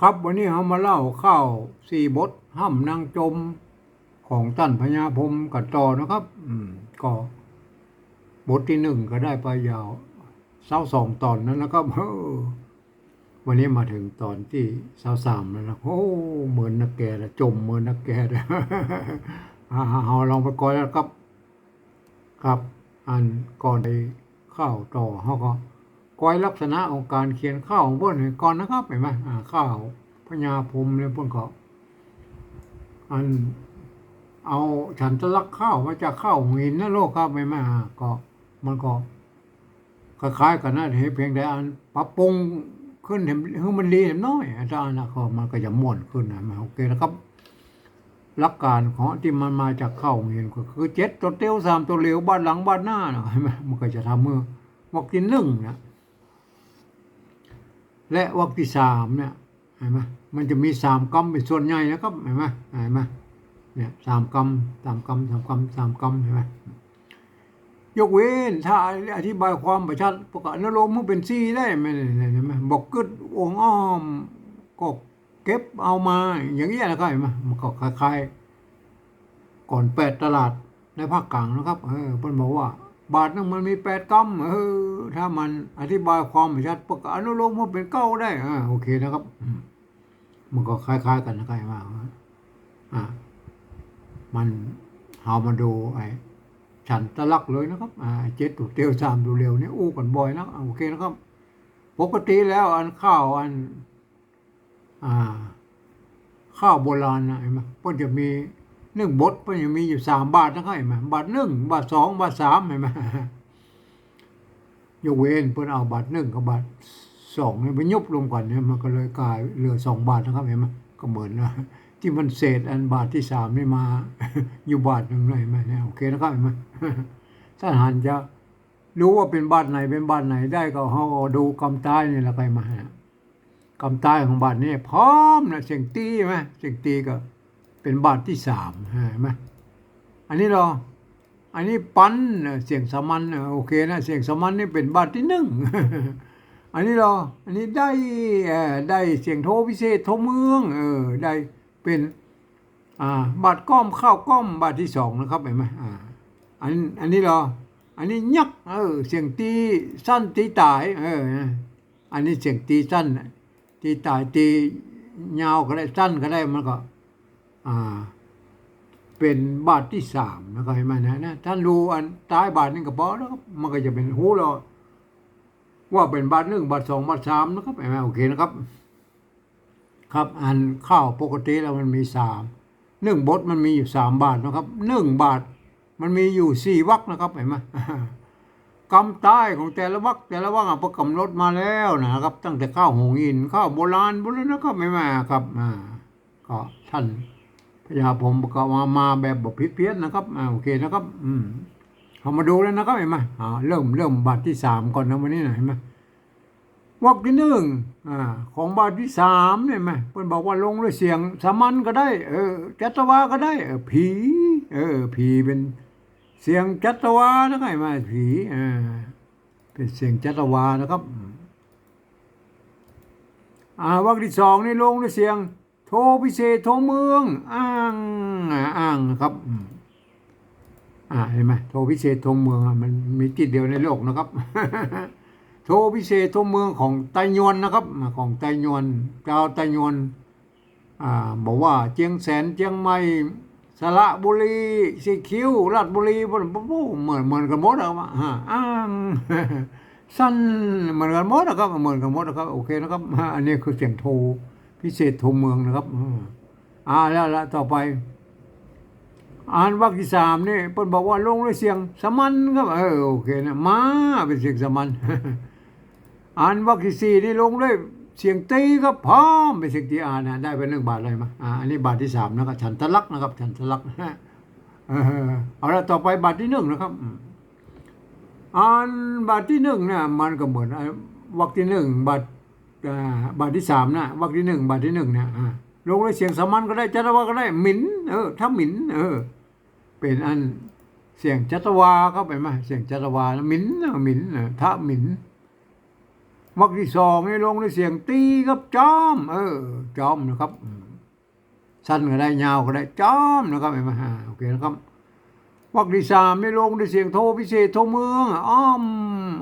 ครับวันนี้เรามาเล่าข้าวสี่บทห้ำนางจมของท่านพญาพมกัต่อนะครับ อืม ก็บทที่หนึ่งก็ได้ไปยาวเศร้าสองตอนนั้นนะครับเฮ้อวันนี้มาถึงตอนที่เศร้าสามแล้วนะโอ้เหมือนนักแกละจมเหมือนนักแกเลยอ่าเอาลองไปก่อนแล้วครับ ครับ อันก่อนไปข้าวต่อเขาก็ ก้อยลักษณะของการเขียนข้าวของเพื่อนให้ก่อนนะครับเห็นไหมข้าวพญาพรมเนี่ยเพื่อนก็อันเอาฉันจะลักข้าวมาจากข้าวหินนะโลกครับไม่มาก็มันก็คล้ายๆกันนะเห็นเพียงแต่อันปรับปรุงขึ้นเห็นให้มันดีเห็นน้อยอาจารย์นะก็มันก็จะม่วนขึ้นนะโอเคนะครับหลักการของที่มันมาจากข้าวหินก็คือเจ็ดตัวเตี้ยวสามตัวเหลวบ้านหลังบ้านหน้านะเห็นไหมมันก็จะทำมือวักที่หนึ่งนะ และวักที่สามเนี่ยเห็นไหมมันจะมีสามกำเป็นส่วนใหญ่นะครับเห็นไหมเห็นไหมเนี่ยสามกำสามกำสามกำสามกำเห็นไหมยกเว้นถ้าอธิบายความประชัดประกาศนรกมันเป็นซี่ได้ไหมเนี่ยเห็นไหมบอกกึดองอ้อมก็เก็บเอามาอย่างเงี้นะครับเห็นไหมมันก็คล้ายๆก่อนแปดตลาดในภาคกลางนะครับ เออเพิ่นบอกว่า บาทนึงมันมีแปดกำเออถ้ามันอธิบายความชัดประกาศนรกมันเป็นเก้าได้อ่าโอเคนะครับ มันก็คล้าย ๆ กันนะครับมากอ่ามันเอามาดูไอ้ฉันตะลักเลยนะครับ อ่าเจ็ดตัวเตียวสามตัวเร็วนี่อู้กันบ่อยนะโอเคนะครับ ปกติแล้วอันข้าวอัน อ่า ข้าวโบราณนะเห็นไหมเพิ่นจะมี หนึ่งบทเพิ่นจะมีอยู่สามบาทนะครับเห็นไหมบาทหนึ่งบาทสองบาทสามเห็นไหมยกเว้นเพิ่นเอาบาทหนึ่งกับบาทสองเนี่ยไปยุบรวมกันเนี่ยมันก็เลยกลายเหลือสองบาทนะครับเห็นไหมก็เหมือนนะที่มันเศษอันบาทที่สามนี่มา อยู่บาทหนึ่งเลยไหมเนี่ยโอเคนะครับเห็นไหมถ้าหันจะรู้ว่าเป็นบาทไหนเป็นบาทไหนได้ก็เขาดูกำใต้นี่ละไปมาฮะกำใต้ของบาทนี้พร้อมนะเสียงตีไหมเสียงตีก็ เป็นบาทที่สามเห็นไหมอันนี้เราอันนี้ปันเสียงสามัญโอเคนะเสียงสามัญนี่เป็นบาทที่หนึ่งอันนี้เราอันนี้ได้ได้เสียงโทพิเศษโทเมืองเออได้เป็นอ่าบาทก้อมข้าวก้อมบาทที่สองนะครับเห็นไหมอ่าอันอันนี้เราอันนี้ยักเออเสียงตีสั้นตีตายเอออันนี้เสียงตีสั้นตีตายตียาวก็ได้สั้นก็ได้มันก็ เป็นบาทที่สามนะครับเห็นไหมนะนะท่านรู้อันตายบาทนึงก็พอแล้วมันก็จะเป็นหูเราว่าเป็นบาทหนึ่งบาทสองบาทสามนะครับเห็นไหมโอเคนะครับ ครับอันข้าวปกติแล้วมันมีสามหนึ่งบทมันมีอยู่สามบาทนะครับหนึ่งบาทมันมีอยู่สี่วักนะครับเห็นไหมกำใต้ของแต่ละวักแต่ละวักอะประกำหนดมาแล้วนะครับ ตั้งแต่ข้าวหงอินข้าวโบราณโบราณนะครับไม่มาครับอ่าก็ท่าน พญาผมก็มามาแบบบพิเพี้ยนนะครับอ่าโอเคนะครับ อืมเอามาดูแล้วนะครับเห็นไหมอ่าเริ่มเริ่มบาทที่สามก่อนนะวันนี้นะเห็นไหมวักที่หนึ่งอ่าของบาทที่สามเนี่ยไหมเพิ่นบอกว่าลงด้วยเสียงสามัญก็ได้ เออจัตวาก็ได้ เออผี เออ ผีเป็นเสียงจัตวานะครับเห็นไหมผีอ่าเป็นเสียงจัตวานะครับอ่าวักที่สองนี่ลงด้วยเสียง โทพิเศษโทเมือง อ้างอ่าอ้างนะครับอ่าเห็นไหมโทพิเศษโทเมืองอะมันมีที่เดียวในโลกนะครับ โทพิเศษโทเมืองของไตยวนนะครับ ของไตยวนเจ้าไตยวนอ่าบอกว่าเจียงแสนเจียงใหม่สระบุรีสีคิ้วราชบุรีบ่บ่เหมือนเหมือนกันหมดนะครับอ่าอ้างสั้นเหมือนกันหมดนะครับเหมือนกันหมดนะครับโอเคนะครับอันนี้คือเสียงโท พิเศษโทเมืองนะครับอืมอ่าแล้วละต่อไป อ่านวรรคที่สามนี่เพิ่นบอกว่าลงด้วยเสียงสามัญครับเออโอเคนะมาเป็นเสียงสามัญอ่านวรรคที่สี่นี่ลงด้วยเสียงตีครับพร้อมเป็นเสียงตีอ่านนะได้ไปหนึ่งบาทเลยมาอ่าอันนี้บาทที่สามนะครับฉันทะลักษณ์นะครับ ฉันทะลักษณ์เออเอาละต่อไปบาทที่หนึ่งนะครับอืมอ่านบาทที่หนึ่งเนี่ยมันก็เหมือนอ่าวรรคที่หนึ่งบาทอ่า บาทที่สามนะวรรคที่หนึ่งบาทที่หนึ่งเนี่ยลงด้วยเสียงสามัญก็ได้จัตวาก็ได้หมิ่นเออ ถ้าหมิ่นเออ เป็นอันเสียงจัตวาเข้าไปไหมเสียงจัตวาหมินนะหมินนะทะหมินวรรคที่สองนี่ลงด้วยเสียงตีครับจอม เออ จอมนะครับ สั้นก็ได้ยาวก็ได้จอมนะครับเห็นไหมฮะโอเคนะครับวรรคที่สามนี่ลงด้วยเสียงโทพิเศษโทเมืองอ้อม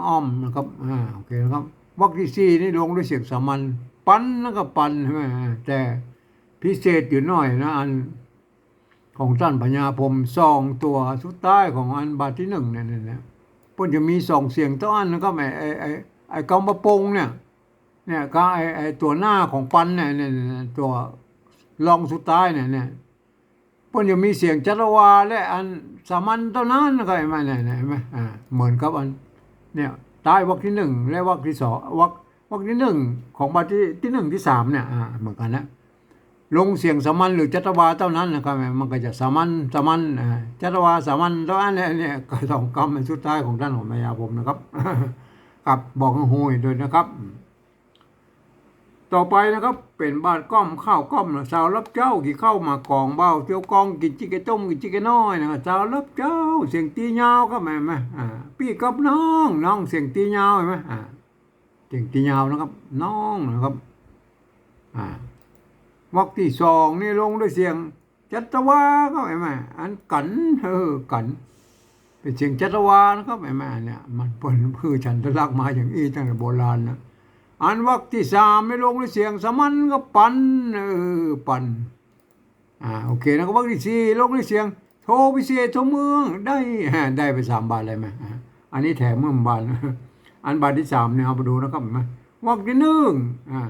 อ้อมนะครับอ่าโอเคนะครับ วรรคที่สี่นี่ลงด้วยเสียงสามัญปันนะครับปันใช่ไหมแต่พิเศษอยู่หน่อยนะ อันของท่านพญาพรมสองตัวสุดท้ายของอันบาทที่หนึ่งเนี่ยเนี่ยเนี่ยเพิ่นจะมีสองเสียงต่อนนะครับไอ้ไอ้ไอ้ไอ้กำมะปงเนี่ยเนี่ยก็ไอ้ไอ้ตัวหน้าของปันเนี่ยเนี่ยเนี่ยตัวรองสุดท้ายเนี่ยเนี่ยเพิ่นจะมีเสียงจัตวาและอันสามัญเท่านั้นนะครับเห็นไหมเนี่ยเนี่ยเห็นไหมอ่าเหมือนกับอันเนี่ย ใต้วรรคที่หนึ่งและวรรคที่สองวรรควรรคที่หนึ่งของบาทที่ที่หนึ่งที่สามเนี่ยเหมือนกันนะลงเสียงสามัญหรือจัตวาเท่านั้นนะครับมันก็จะสามัญสามัญจัตวาสามัญเท่านั้นเนี่ยเนี่ยก็สองกรรมเป็นสุดท้ายของท่านของมายาผมนะครับครับบอกห้หูยด้วยนะครับ ต่อไปนะครับเป็นบ้านก้อมข้าวก้อมนะสาวรับเจ้ากี่เข้ามากองเบาเตียวกองกินจิกเกต้มกินจิกเกน้อยนะครับสาวรับเจ้า เสียงตียาวครับแม่ไหมอ่าพี่กับน้องน้องเสียงตียาวเห็นไหมเสียงตียาวนะครับ น้องนะครับวรรคที่สองนี่ลงด้วยเสียงจัตวาก็ไอ้แม่อันกันเออกันเป็นเสียงจัตวานะครับไอ้แม่เนี่ยมันเป็นคือฉันทลักษณ์มาอย่างอี้ตั้งแต่โบราณนะ อันวรรคที่สามไม่ลงด้วยเสียงสมันก็ปันเออปันอ่าโอเคนะครับวรรคที่สี่ลงด้วยเสียง โทพิเศษโทเมืองได้ได้ไปสามบาทเลยไหมอ่าอันนี้แถมเมื่อบาทอันบาทที่สามเนี่ยเอาไปดูนะครับเห็นไหมวรรคที่หนึ่งอ่า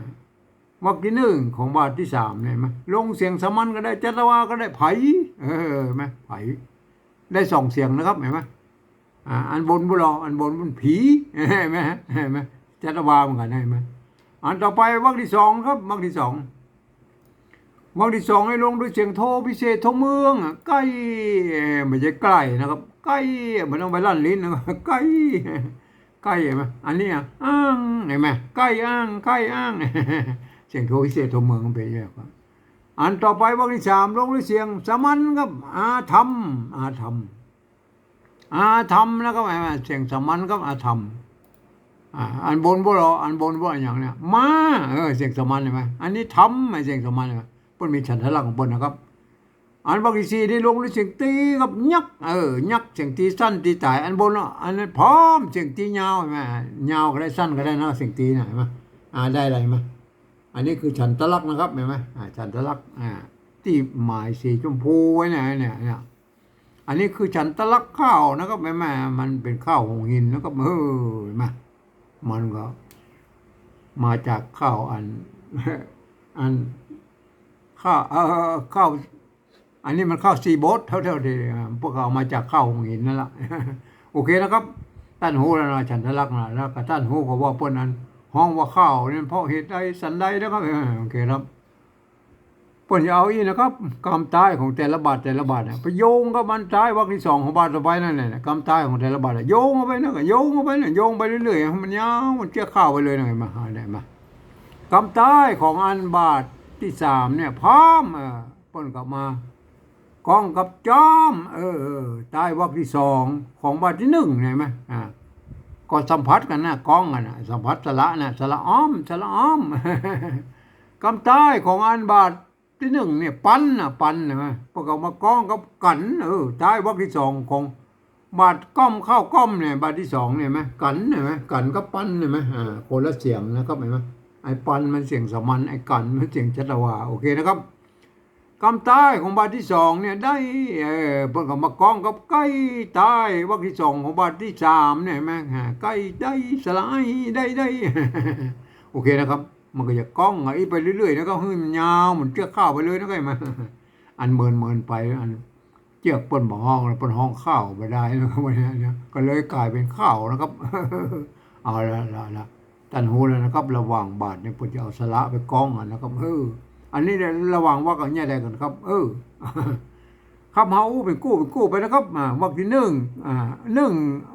วรรคที่หนึ่งของบาทที่สามเนี่ยไหมลงเสียงสมัญก็ได้จัตวาก็ได้ไผ่เออไหมไผ่ได้สองเสียงนะครับเห็นไหมอ่าอันบนบุรออันบนมันผีเห็นไหมเห็นไหม จัตวาเหมือนกันเห็นไหมอันต่อไปวรรคที่สองครับวรรคที่สองวรรคที่สองให้ลงด้วยเสียงโทพิเศษโทเมืองใกล้เอ่อไม่ใช่ใกล้นะครับใกล้มันต้องไปลั่นลิ้นนะครับใกล้ใกล้เห็นไหมอันนี้อะอ้างเห็นไหมใกล้อ้างใกล้อ้างเสียงโทพิเศษโทเมืองเป็นย่างนี้ครับอันต่อไปวรรคที่สามลงด้วยเสียงสามัญครับอาธรรมอาธรรมอาธรรมแล้วก็หมายว่าเสียงสามัญครับอาธรรม อันบนบ่รออันบนบ่อย่างเนี้ยมาเออเสียงสมัญใช่ไหมอันนี้ธรรมไม่เสียงสมัญใช่ไหมเพิ่นมีฉันทะลักของเพิ่นนะครับ อันวรรคที่สี่ได้ลงด้วยเสียงตีกับยักเออยักเสียงตีสั้นตีตาย อันบนอะอันนั้นพร้อมเสียงตียาวใช่ไหมยาวก็ได้สั้นก็ได้นะเสียงตีน่ะเห็นไหมอ่าได้อะไรไหมอันนี้คือฉันทะลักนะครับเห็นไหมอ่าฉันทะลักอ่าที่หมายสีชมพูไว้เนี่ยเนี่ยเนี่ยอันนี้คือฉันทะลักข้าวนะครับแม่แม่มันเป็นข้าวหงหินนะครับเออเห็นไห มันก็มาจากข้าวอัน อันข้าวเออข้าวอันนี้มันข้าวซีโบสเท่าเท่าที่พวกเขาเอามาจากข้าวหงหินนั่นแหละโอเคนะครับท่านหูแล้วนะฉันทะลักษณ์นะแล้วก็ท่านหูก็ว่าเปิ้นนั้นห้องว่าข้าวเนี่ยเพราะเหตุใดสันใดนะครับโอเคครับ เปิ้นจะเอาอีนะครับกรรมตายของแต่ละบาทแต่ละบาทเนี่ยไปโยงกับมันตายวรรคที่สองของบาทต่อไปนั่นแหละกรรมตายของแต่ละบาทเนี่ยโยงเข้าไปนะก็โยงเข้าไปเนี่ยโยงไปเรื่อยๆให้มันยาวมันเกี่ยวข้าวไปเลยห็นไหมาหาได้มากรรมตายของอันบาทที่สามเนี่ยพร้อมเออปิ้นกลับมากองกับจอม เออเออใต้วรรคที่สองของบาทที่หนึ่งเห็นไหมอ่าก็สัมผัสกันนะกล้องกันนะสัมผัสสละนะสละอ้อมสละอ้อมกำใต้ของอันบาท ที่หนึ่งเนี่ยปันนะปันนะพวกเอามากล้องกับกันเออใต้วรรคที่สองของบาทก้อมเข้าก้อมเนี่ยบาทที่สองเนี่ยไหมกันเห็นไหมกันกับปันเห็นไหมอ่าคนละเสียงนะครับเห็นไหมไอ้ปันมันเสียงสมัญไอ้กันมันเสียงจัตวาโอเคนะครับคำใต้ของบาทที่สองเนี่ยได้เออเพิ่นก็มากองกับใกล้ใต้วรรคที่สองของบาทที่สามเนี่ยไหมฮะใกล้ได้สลายได้ได้โอเคนะครับ มันก็จะก้องไอ้ไปเรื่อยๆแล้วก็ให้มันยาวเหมือนเชือกข้าวไปเลยนะก็มาอันเมินเมินไปอันเจือกเปิ้นบ่ห้องแล้วเปิ้นห้องข้าวไปได้นะครับวันนี้เนี่ยก็เลยกลายเป็นข้าวนะครับ เอาละละละท่านหูแล้วนะครับ ระหว่างบาทเนี่ยเปิ้นจะเอาสละไปก้องอะนะครับเอออันนี้เนี่ยระหว่างว่ากันแย่ใดกันครับ เออครับเฮาเป็นกู้เป็นกู้ไปนะครับอ่าวักที่หนึ่งอ่าหนึ่ง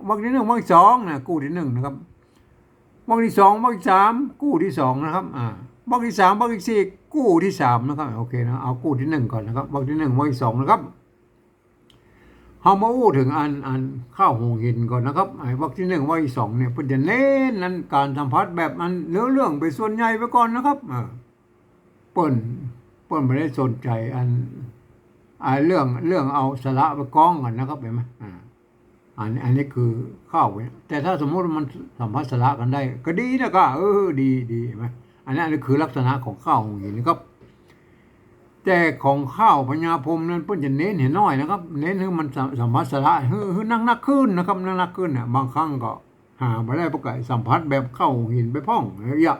วักที่หนึ่งวักที่สองนะกู้ที่หนึ่งนะครับ วักที่สองวักที่สามกู้ที่สองนะครับอ่าวักที่สามวักที่สี่กู้ที่สามนะครับโอเคนะเอากู้ที่หนึ่งก่อนนะครับวักที่หนึ่งวักที่สองนะครับเฮามาอู้ถึงอันอันข้าวหงหินก่อนนะครับไอ้บวรรคที่หนึ่งบวรรคที่สองเนี่ยเพิ่นจะเน้นนั้นการสัมผัสแบบอันเนื้อเรื่องไปส่วนใหญ่ไปก่อนนะครับเออเปิ้นเปิ้นไม่ได้สนใจอันไอ่าเรื่องเรื่องเอาสาระไปกองกันนะครับเห็นไหมอ่า อันนี้อันนี้คือข้าวไว้แต่ถ้าสมมติมันสัมผัสระกันได้ ก็ดีนะก็เออดีดีไหมอันนี้อันนี้คือลักษณะของข้าวหงหินนะครับ แต่ของข้าวพญาพรมนั้นเพิ่นจะเน้นเห็นน้อยนะครับ เน้นให้มันสัมผัสระคือคือนั่งนักขึ้นนะครับนั่งนักขึ้นน่ะบางครั้งก็หาไม่ได้ปกติสัมผัสแบบเข้าหินไปพ่องเยอะ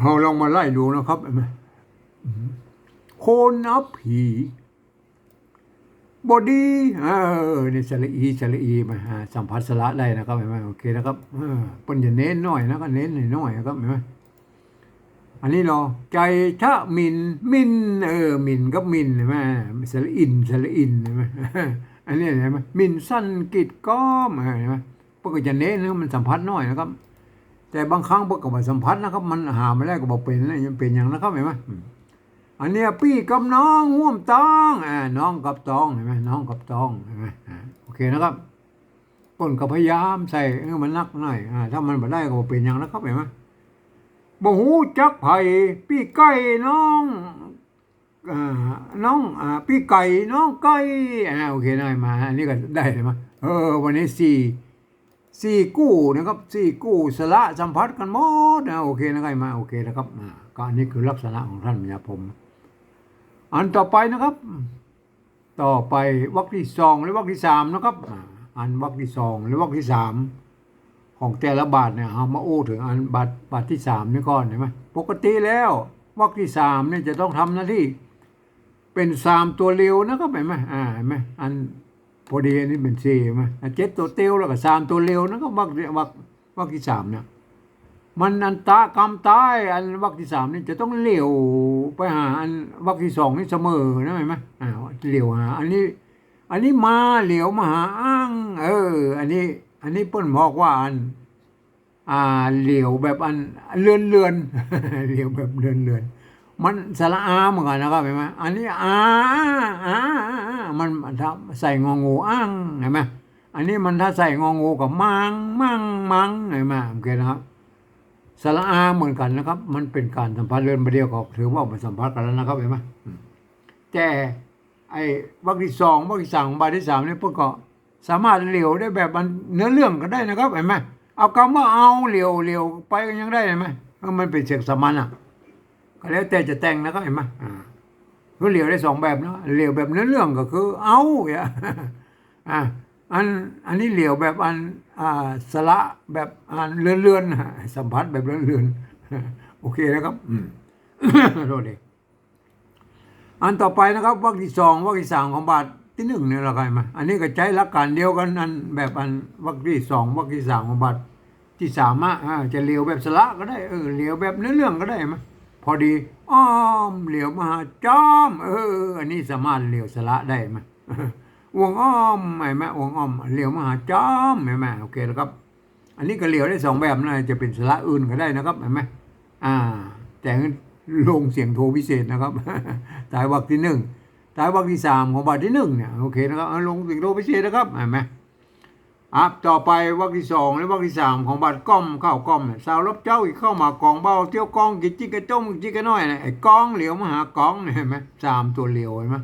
เราลองมาไล่ดูนะครับไหมโคนนับผี บอดี้เออนี่สระอีสระอีมาหาสัมผัสสาระได้นะครับเห็นไหมโอเคนะครับเออเพิ่นจะเน้นหน้อยนะก็เน้นหน้อยนะครับเห็นไหมอันนี้เราใจชะมินมินเออมินก็มินใช่ไหมสระอินสระอินใช่ไหมอันนี้เห็นไหมมินสั้นกิดก้อมเห็นไหมพวกก็จะเน้นนะมันสัมผัสน้อยนะครับ แต่บางครั้งพวกก็มาสัมผัสนะครับ มันหาไม่ได้ก็บอกเป็นนะยังเป็นอย่างนะครับเห็นไหม อันเนี้ยพี่กับน้องห่วมตองอ่าน้องกับตองเห็นไหมน้องกับตองเห็นไหมโอเคนะครับต้นก็พยายามใส่ให้มันนักหน่อยอ่าถ้ามันไม่ได้ก็บ่เป็นอย่างนะครับเห็นไหมบ่ฮู้จักไผพี่ไก่น้องอ่าน้องอ่าพี่ไก่น้องไก่อ่าโอเคได้มาอันนี้ก็ได้เลยมาเออ วันนี้สี่สี่กู้นะครับสี่กู้สละสัมผัสกันหมดนะโอเคนะไก่มาโอเคนะครับอ่าก็อันนี้คือลักษณะของท่านพญาพรม อันต่อไปนะครับ ต่อไปวรรคที่สองหรือวรรคที่สามนะครับ อันวรรคที่สองหรือวรรคที่สามของแต่ละบาทเนี่ยเอามาโอ้ถึงอันบาทบาทที่สามนี่ก่อนเห็นไหมปกติแล้ววรรคที่สามเนี่ยจะต้องทำหน้าที่ เป็นสามตัวเร็วนะครับเห็นไหมอ่าเห็นไหมอันพอดีอันนี้เป็นสี่เห็นไหมอันเจ็ดตัวเตียวแล้วก็สามตัวเร็วนะครับวรรควรรควรรคที่สามเนี่ย มันอันตากรรมตายอันวรรคที่สามนี่จะต้องเลี้ยวไปหาอันวรรคที่สองนี่เสมอนะเห็นไหมอ่าเลี้ยวหา อันนี้ อันนี้มาเหลียวมาหาอ้างเออ อันนี้ อันนี้เปิ้นบอกว่าอัน อ่าเหลียวแบบอันเลื่อนเลื่อนเหลียวแบบเลื่อนเลื่อนมันสระอาเหมือนกันนะครับเห็นไหมอันนี้อาอาอามันถ้าใส่งองูอ้างเห็นไหมอันนี้มันถ้าใส่งองูกับมังมังมังเห็นไหมโอเคนะครับ สระอาเหมือนกันนะครับ มันเป็นการสัมพันธ์เรือนประเดียวก็ถือว่ามันสัมพันธ์กันแล้วนะครับเห็นไหมแต่ไอ้วรรคที่สองวรรคที่สามวรรคที่สามนี่พวกก็สามารถเหลียวได้แบบมันเนื้อเรื่องก็ได้นะครับเห็นไหมเอาคำว่าเอาเหลียวเหลียวไปก็ยังได้เห็นไหมเพราะมันเป็นเสียงสามัญอะก็แล้วแต่จะแต่งนะครับเห็นไหมอ่าก็เหลียวได้สองแบบเนาะเหลียวแบบเนื้อเรื่องก็คือ เอาอย่าอ่าอันอันนี้เหลียวแบบอันสละแบบอันเลื่อนเลื่อนๆอะสัมผัสแบบเลื่อนเลื่อนๆโอเคนะครับอืมโทษดีอันต่อไปนะครับวรรคที่สองวรรคที่สามของบาทที่หนึ่งเนี่ยเราใครมาอันนี้ก็ใช้หลักการเดียวกันอันแบบอันวรรคที่สองวรรคที่สามของบาทที่สามอะอ่าจะเลียวแบบสละก็ได้เออเลียวแบบเนื้อเรื่องก็ได้ไหมพอดีอ้อมเหลียวมาหาจอม เออ อันนี้สามารถเหลียวสละได้ไหม วงอ้อมไหมแม่วงอ้อมเหลียวมหาจอมไหมแม่โอเคแล้วครับ อันนี้ก็เหลียวได้สองแบบนะจะเป็นสระอื่นก็ได้นะครับเห็นไหมอ่า แต่ลงเสียงโทพิเศษนะครับตายวรรที่หนึ่งตายวรรที่สามของบาทที่หนึ่งเนี่ยโอเคนะครับลงเสียงโทพิเศษนะครับเห็นไหมอะต่อไปวรรที่สองและวรรที่สามของบาทก้อมเข้าก้อมเนี่ยสาวรบเจ้าอีกเข้ามากองเบาเที่ยวกองกิจจิกกระจ้มกิจิกกระน้อยเนี่ยไอ้กองเหลียวมหากองเนี่ยเห็นไหมสามตัวเหลียวเห็นไหม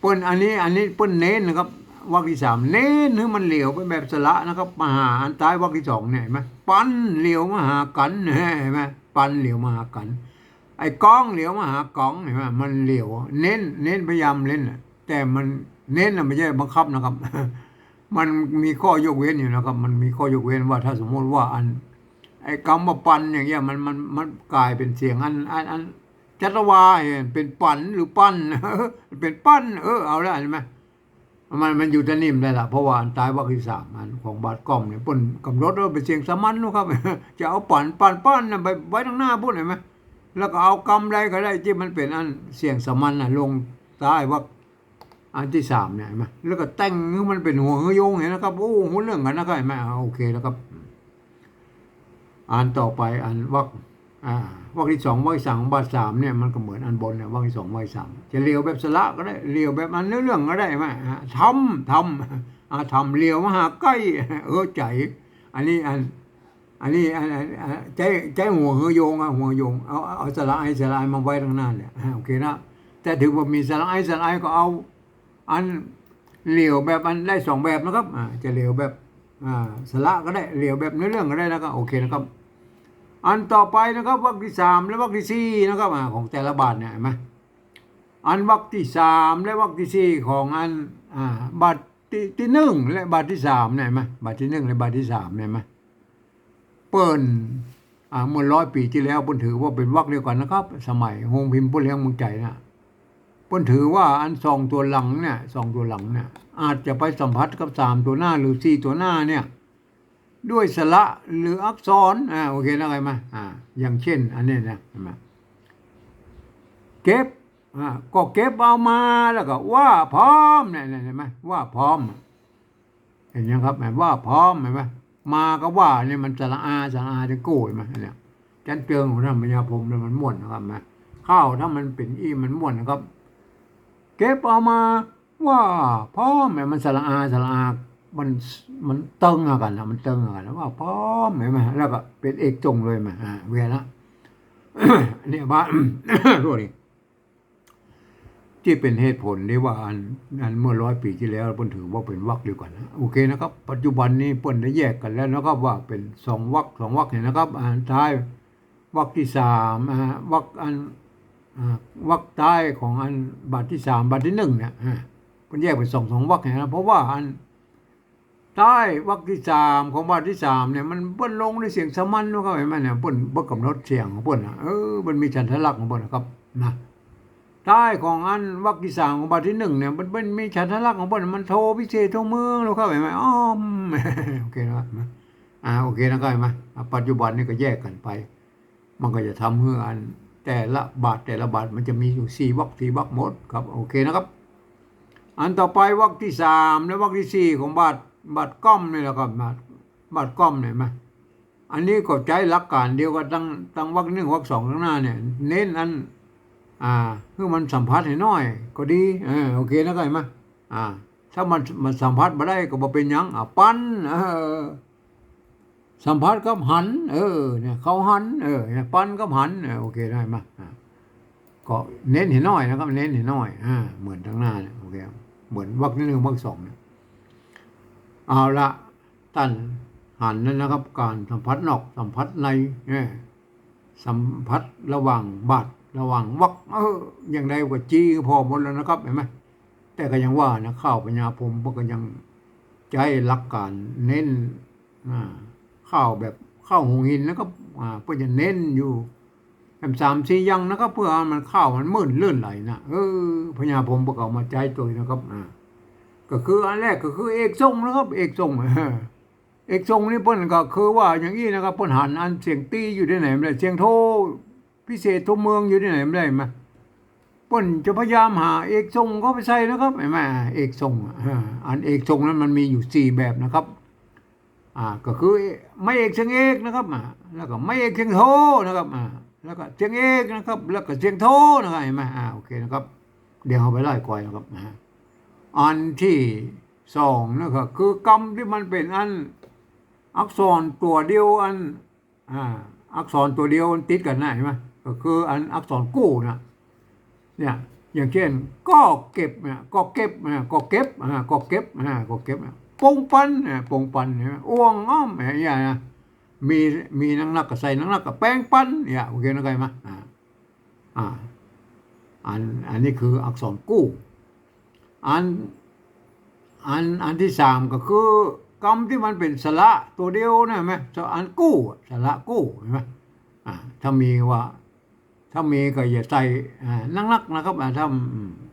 เปิ้นอันนี้อันนี้เปิ้นเน้นนะครับวรรคที่สามเน้นให้มันเหลียวเป็นแบบสระนะครับมหาอันท้ายวรรคที่สองเนี่ยเห็นไหมปันเหลียวมาหากันเห็นไหมปันเหลียวมาหากัน ไอ้กองเหลียวมาหากองเห็นไหมมันเหลียว เน้นเน้นพยายามเล่นแต่มันเน้นนะไม่ใช่บังคับนะครับ มันมีข้อยกเว้นอยู่นะครับ มันมีข้อยกเว้นว่าถ้าสมมติว่าอัน ไอ้คำว่าปันอย่างเงี้ยมันมันมันกลายเป็นเสียงอันอันอัน จัตวาเนี่ยเป็นปั่นหรือปั้นเป็นปั้น เออเอาแล้วเห็นไหมมันมันอยู่จะนิ่มได้ละเพราะว่าอันตายวัคที่สามอันของบาดกล้อมเนี่ยปุ่นกำหนดว่าเป็นเสียงสมัญนะครับ จะเอาปั่นปั่นปั้นน่ะไปไว้ข้างหน้าพุ่นเห็นไหมแล้วก็เอากำไรก็ได้ที่มันเป็นอันเสียงสมัญน่ะลงใต้วักอันที่สามเนี่ยเห็นไหมแล้วก็แต่งมันเป็นหัวโยงเห็นนะครับโอ้โหเรื่องกันนะครับเห็นไหมอ่าโอเคแล้วครับอ่านต่อไปอันวักอ่า วรรคที่สองวรรคที่สามของบาทสามเนี่ยมันก็เหมือนอันบนเนี่ยวรรคที่สองวรรคที่สามจะเลียวแบบสละก็ได้เลียวแบบอันเรื่องก็ได้ไหมฮะทำทำอาทำเลียวมหาใกล้เออใจ อันนี้อันอันนี้อันอันใจใจหัวเฮอโยงอะหัวโยงเอาเอาสละไอสละไอมาไว้ตรงหน้าเนี่ยโอเคนะแต่ถือว่ามีสละไอสละไอก็เอา อันเหลียวแบบอันได้สองแบบนะครับอ่าจะเหลียวแบบอ่าสละก็ได้เหลียวแบบเนื้อเรื่องก็ได้นะครับโอเคนะครับ อันต่อไปนะครับวรรคที่สามและวรรคที่สี่นะครับของแต่ละบาทเนี่ยเห็นไหมอันวรรคที่สามและวรรคที่สี่ของอันอ่าบาทที่ที่หนึ่งและบาทที่สามเนี่ยเห็นไหมบาทที่หนึ่งและบาทที่สามเนี่ยเห็นไหมเปิ้นอ่าเมื่อร้อยปีที่แล้วเปิ้นถือว่าเป็นวรรคเดียวกันนะครับ สมัยฮงพิมพ์ผู้เลี้ยงมืองใจนะเปิ้นถือว่าอันสองตัวหลังเนี่ยสองตัวหลังเนี่ยอาจจะไปสัมผัสกับสามตัวหน้าหรือสี่ตัวหน้าเนี่ย ด้วยสระหรืออักษรอ่าโอเคนะอะไงมาอ่าอย่างเช่น อันนี้นะเห็นไหมเก็บอ่าก็เก็บเอามาแล้วก็ว่าพร้อมเนี่ยเห็นไหมว่าพร้อมเห็นยังครับเห็นว่าพร้อมเห็นไหมมาก็ว่าเนี่ยมันสระอาสระอาจะโก้เห็นไหมเนี่ยจันเตืองของท่านปัญญาพรมเนี่ยมันม่วนนะครับนะข้าวถ้ามันเป็นอีมันม่วนนะครับ เก็บเอามาว่าพร้อมเนี่ยมันสระอาสระอา มันมันเติงกันนะมันเติงกันนะว่าพร้อมเห็นไหมแล้วก็เป็นเอกจงเลยมาอ่าเวลาเนี่ยบ้านรู้ดิที่เป็นเหตุผลที่ว่าอันอันเมื่อร้อยปีที่แล้วเปิ้นถือว่าเป็นวรรคเดียวกันะโอเคนะครับ ปัจจุบันนี้เปิ้นได้แยกกันแล้วนะครับว่าเป็นสองวรรคสองวรรคเนี่ยนะครับอ่านท้ายวรรคที่สามอ่าวรรคอันอ่าวรรคท้ายของอันบาทที่สามบาทที่หนึ่งเนี่ยเปิ้นแยกเป็นสองสองวรรคเนี่ยนะเพราะว่าอัน ใต้วรรคที่สามของบาทที่สามเนี่ยมันเปิ้นลงในเสียงสมันว่าเขาเห็นไหมเนี่ยเปิ้นบ่กำหนดเสียงของเปิ้นน่ะเออมันมีฉันทลักษณ์ของเปิ้นนะครับนะใต้ของอันวรรคที่สามของบาทที่หนึ่งเนี่ยมันเป็นมีฉันทลักษณ์ของเปิ้นมันโทพิเศษโทเมืองแล้วเข้าเห็นไหมอ้อมโอเคนะครับอ่าโอเคนะครับเห็นไหมปัจจุบันนี่ก็แยกกันไป มันก็จะทำให้อันแต่ละบาทแต่ละบาทมันจะมีอยู่สี่วรรคสี่วรรคหมดครับโอเคนะครับ อันต่อไปวรรคที่สามและวรรคที่สี่ของบาท บาทก้อมนี่แหละครับบาทบาทก้อมเนี่ยไหมอันนี้ก็ใช้หลักการเดียวกันตั้งตั้งวรรคหนึ่งวรรคสองข้างหน้าเนี่ย เน้นอัน อ่าเพื่อมันสัมผัสให้น้อย ก็ดีเออโอเคนะก็เห็นไหมอ่า ถ้ามันมันสัมผัสมาได้ก็บ่เป็นยังอะปั้นเออสัมผัสกับหัน เออ เนี่ยเขาหัน เออเนี่ยปั้นกับหันเออโอเคได้ไหมอ่าก็เน้นเห็นน้อยนะครับ เน้นเห็นน้อยอ่าเหมือนทั้งหน้าเนี่ยโอเคเหมือนวรรคที่หนึ่งวรรคสองเนี่ย เอาละตันหันนั่นนะครับ การสัมผัสนอกสัมผัสในเนี่ยสัมผัสระหว่างบาดระหว่างวรรคเอออย่างใดก็จี้ก็พอหมดแล้วนะครับเห็นไหมแต่ก็ยังว่านะข้าวปัญญาผมก็ยังใช้หลักการเน้นข้าวแบบข้าวหงหินนะครับเพื่อจะเน้นอยู่แอมสามสี่ยังนะครับเพื่อมันข้าวมันมื่นเลื่อนไหลนะเออพญาผมประกอบมาใจตัวนะครับอ่า ก็คืออันแรกก็คือเอกทรงนะครับ เอกทรงเอกทรงนี่เพิ่นก็คือว่าอย่างนี้นะครับเพิ่นหันอันเสียงตีอยู่ที่ไหนไม่ได้เสียงโทพิเศษทั่วเมืองอยู่ที่ไหนไม่ได้มาเพิ่นจะพยายามหาเอกทรงเข้าไปใส่นะครับเห็นไหมเอกทรงอ่านเอกทรงนั้นมันมีอยู่สี่แบบนะครับอ่าก็คือไม่เอกเสียงเอกนะครับอ่าแล้วก็ไม่เอกเสียงโทนะครับอ่าแล้วก็เสียงเอกนะครับ แล้วก็เสียงโทนะครับเห็นไหมอ่าโอเคนะครับ เดี๋ยวเอาไปไล่ก่อยนะครับ อันที่สองนะครับคือกรรมที่มันเป็นอันอักษรตัวเดียวอันอ่าอักษรตัวเดียวมันติดกันนะเห็นไหมก็คืออันอักษรกู้นะเนี่ยอย่างเช่นก็เก็บเนี่ยก็เก็บเนี่ยก็เก็บอ่าก็เก็บอ่าก็เก็บเนี่ยปงปันเนี่ยปงปันเนไหมอ้วงอ้อมอย่างเงี้ยนะมีมีนังนักก็ใส่นังนักก็แป้งปั้นเนี่ยโอเคนะไงมาอ่าอ่าอันอันนี้คืออักษรกู้ อันอันอันที่สามก็คือกรรมที่มันเป็นสระตัวเดียวนะไหมอันกู้สระกู้เห็นไหมถ้ามีว่า ถ้ามีก็อย่าใส่นักนักนะครับถ้า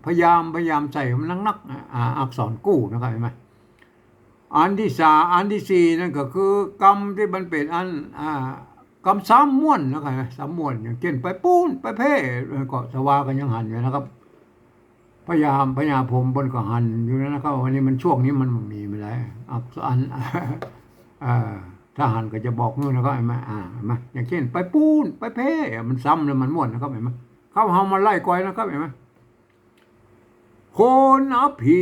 พยายามพยายามใส่มันนักนักอักษรกู้นะครับเห็นไหมอันที่สาอันที่สี่นั่นก็คือกรรมที่มันเป็นอันอกรรมสามม้วนนะครับสามม้วนอย่างเช่นไปปูนไปเพ่ก็สวากันยังหันอยู่นะครับ พยายามพยายามผมบนก็หันอยู่นะครับวันนี้มันช่วงนี้มันมีไม่ได้อักษรอ่าหารก็จะบอกนู่นนะครับเห็นไหมอ่าเห็นไหมอย่างเช่น ไปปูนไปเพ่มันซ้ำแล้วมันม่วนนะครับเห็นไหมเข้าเฮามาไล่ก้อยนะครับเห็นไหมโคนอัพผี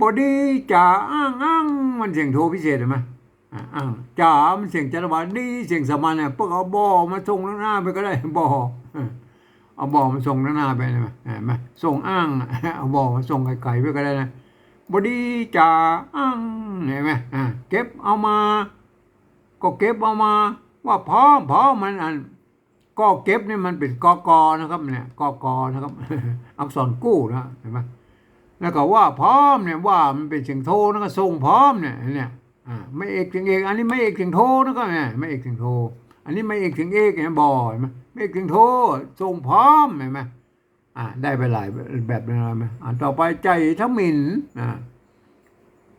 บอดีจ่าอ้างอ้างมันเสียงโทพิเศษเห็นไหมอ่าอ้างจ่ามันเสียงจัตวาดีเสียงสมัญเนี่ยพวกเอาบอมาส่งข้างหน้าไปก็ได้บอ เอาบอมาส่งข้างหน้าไปเห็นไหมไหมส่งอ้างเอาบอมาส่งไกลๆไปก็ได้นะบดีจ่าอังเห็นไหมาเก็บเอามา ก็เก็บเอามา ว่าพร้อมพร้อมมันอันก็เก็บนี่มันเป็นกอกอนะครับเนี่ยกอกอนะครับ อักษรกู้นะเห็นไหมแล้วก็ว่าพร้อมเนี่ยว่ามันเป็นเสียงโทนะก็ส่งพร้อมเนี่ยเนี่ยอ่าไม่เอกเสียงเอกอันนี้ไม่เอกเสียงโทนะครับเนี่ยไม่เอกเสียงโท อันนี้ไม่เอกเสียงเอกเนี่ยบอยไหมไม่เอกเสียงโทส่งพร้อมเห็นไหมอ่าได้ไปหลายแบบเลยไหมอ่าต่อไปใจทมินอ่า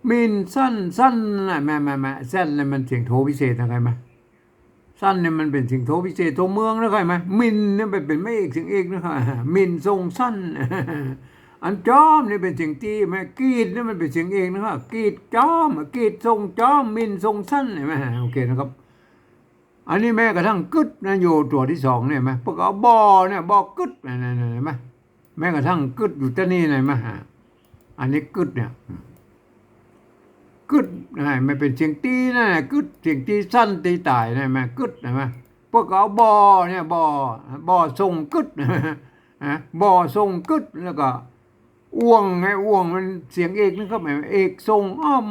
มินสั้นสั้นนะแม่แม่แม่สั้นเนี่ยมันเสียงโทพิเศษนะใครไหมสั้นเนี่ยมันเป็นเสียงโทพิเศษโทเมืองนะใครไหมมินเนี่ยเป็นเป็นไม่เอกเสียงเอกนะครับมินทรงสั้นอันจอมเนี่ยเป็นเสียงตีแม่กรีดเนี่ยมันเป็นเสียงเอกนะครับกรีดจอมกรีดทรงจอมมินทรงสั้นเห็นไหมโอเคนะครับ อันนี้แม้กระทั่งกึดนะโยตัวที่สองเนี่ยไหมพวกเอาบอเนี่ยบอกึดเนี่ยเห็นไหมแม้กระทั่งกึดอยู่ที่นี่เห็นไหมอันนี้กึดเนี่ยกึดนะไม่เป็นเสียงตีนะกึดเสียงตีสั้นตีตายนะแม่กึดนะแม่พวกเอาบอเนี่ยบอบอทรงกึดนะบอทรงกึดแล้วก็อ้วงไงอ้วงมันเสียงเอกนะครับแม่เอกทรงอ้อม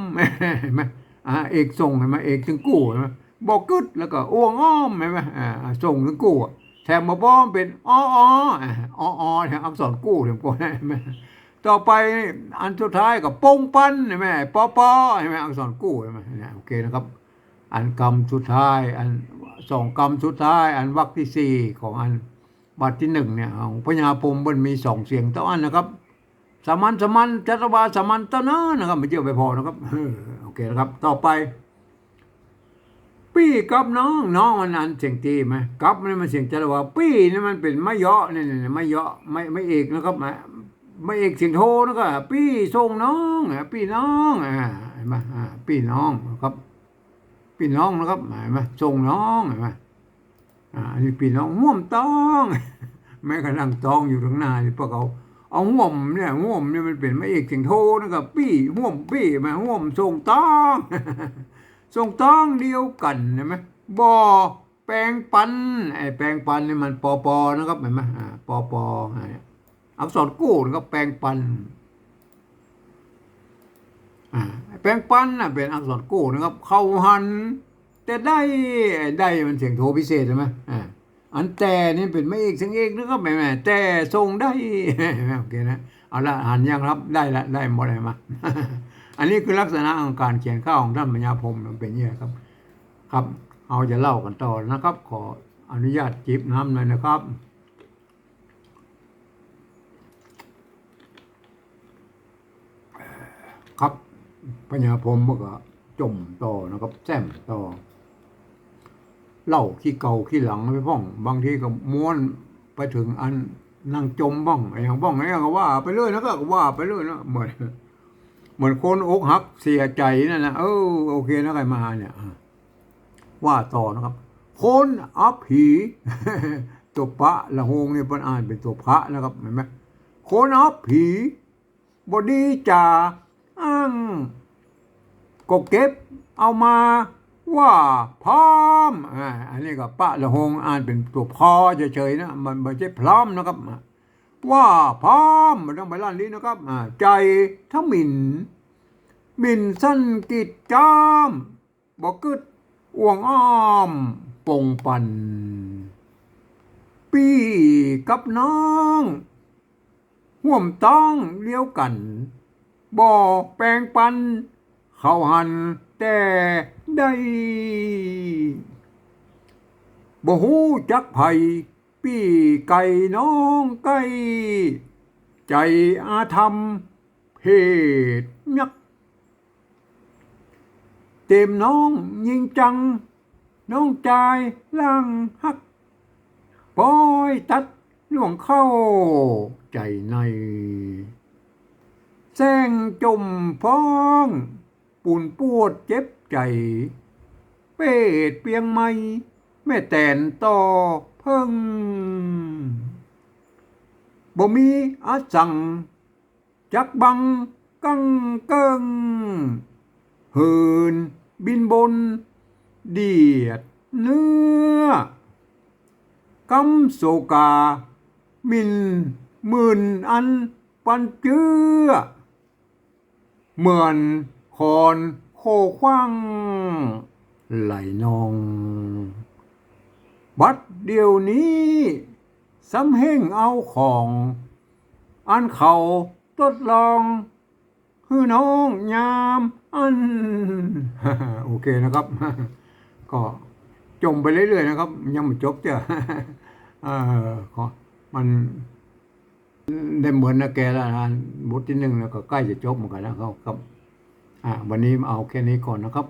เห็นไหมอ่าเอกทรงเห็นไหมเอกถึงกู้เห็นไหม บอกึดแล้วก็อ้วงอ้อมเห็นไหมอ่าทรงถึงกู้แถมมาบ้อมเป็นอ้ออ้ออ้ออ้อแถมอักษรกู้เห็นไหมต่อไปอันสุดท้ายกับปงปันใช่ไหมปอปอใช่ไหมอักษรกู้ใช่ไหมเนี่ยโอเคนะครับ อันกรรมสุดท้ายอันสองกรรมสุดท้าย อันวรรคที่สี่ของอันบัตรที่หนึ่งเนี่ยของพญาพรมมันมีสองเสียงต่ออันนะครับสามัญสามัญจัตวาสามัญตะนะนะครับไม่เจียวไปพอนะครับโอเคนะครับ ต่อไป ปี้กับน้องน้องมันอันเสียงตีไหมกับมันมันเสียงจัตวาปี้นี่มันเป็นไม่เยาะเนี่ยเนี่ยไม่เยาะไม่ไม่เอกนะครับไม่เอกเสียงโทนะครับปี้ส่งน้องอะปี้น้องอ่าเห็นไหมอ่าปี้น้องนะครับพี่น้องนะครับเห็นไหมส่งน้องเห็นไหมอ่านนี้พี่น้องห่วมต้องแม้กระทั่งต้องอยู่ข้างหน้านี่พวกเขาเอาห่วมเนี่ยห่วมเนี่ยมันเป็นไม่เอกเสียงโทนะครับปี้ห่วมปี้มาห่วมส่งต้อง ส่งต้องเดียวกันเห็นไหมบอแปลงปันไอ้แปลงปันนี่มันปอปอนะครับเห็นไหมอ่าปอปออักษรกู้นะครับแปลงปันอ่าแปลงปันน่ะเป็นอักษรกู้นะครับ เข้าหัน แต่ได้ได้มันเสียงโทพิเศษใช่ไหมอ่าอันแต่นี่เป็นไม่เอกเสียงเอกนะครับแม่แม่แต่ทรงได้โอเคนะเอาละหันยังครับได้ละได้หมดเลยมา อันนี้คือลักษณะของการเขียนข้าวของท่านปัญญาพรมมันเป็นอย่างครับ ครับ เอาจะเล่ากันต่อนะครับ ขออนุญาตจิบน้ำหน่อยนะครับครับปัญญาพรมก็จมต่อนะครับแซมต่อเล่าขี้เก่าขี้หลังไปพ้อง บางทีก็ม้วนไปถึงอันนั่งจมบ้องไอ้อย่างบ้องไอ้องก็ว่า ไปเรื่อยนะก็ว่าไปเรื่อยนะเหมือน เหมือนคนอกหักเสียใจนั่นนะเออโอเคนะใครมาเนี่ยว่าต่อนะครับ คนอัพผีตัวพระละหงเนี่ยเป็นอ่านเป็นตัวพระนะครับเห็นไหมคนอัพผีบอดีจ่าอ้างก็เก็บเอามาว่าพร้อมอันนี้ก็ปะละหงอ่านเป็นตัวพอเฉยๆนะมันไม่ใช่พร้อมนะครับ ว่าพร้อมมันต้องไปล้านนี้นะครับใจทั้งหมินหมินสั้นกิจจามบอกกึดอ่วงอ้อมปงปันปี้กับน้องห่วมต้องเลี้ยวกัน บ่อแปลงปัน เขาหันแต่ได้บ่ฮู้จักไผ ปี้ไก่น้องไก่ใจอาธรรมเพศยักษ์เต็มน้องยิงจัง น้องใจายล่างฮักปอยตัดล่วงเข้าใจในแซงจมฟ้องปุ่นปวดเจ็บใจ เป็ดเปียงไม่แม่แตนต่อ เพิ่งบ่มีอาจัง จักบังกังเกิงเหินบินบน เดียดเนื้อกำโศกา มินหมื่นอันปันเจือเหมือนคอนโคขว้างไหลนอง บัด เดี๋ยวนี้สำเฮ่งเอาของ อันเขาทดลองคือน้องยามอัน โอเคนะครับ ก็จมไปเรื่อยๆนะครับ ยังไม่จบเจ้ะเออขอมันได้เหมือนนะแกแล้วนะบทที่หนึ่งแล้วก็ใกล้จะจบเหมือนกันนะครับครับ อะวันนี้เอาแค่นี้ก่อนนะครับ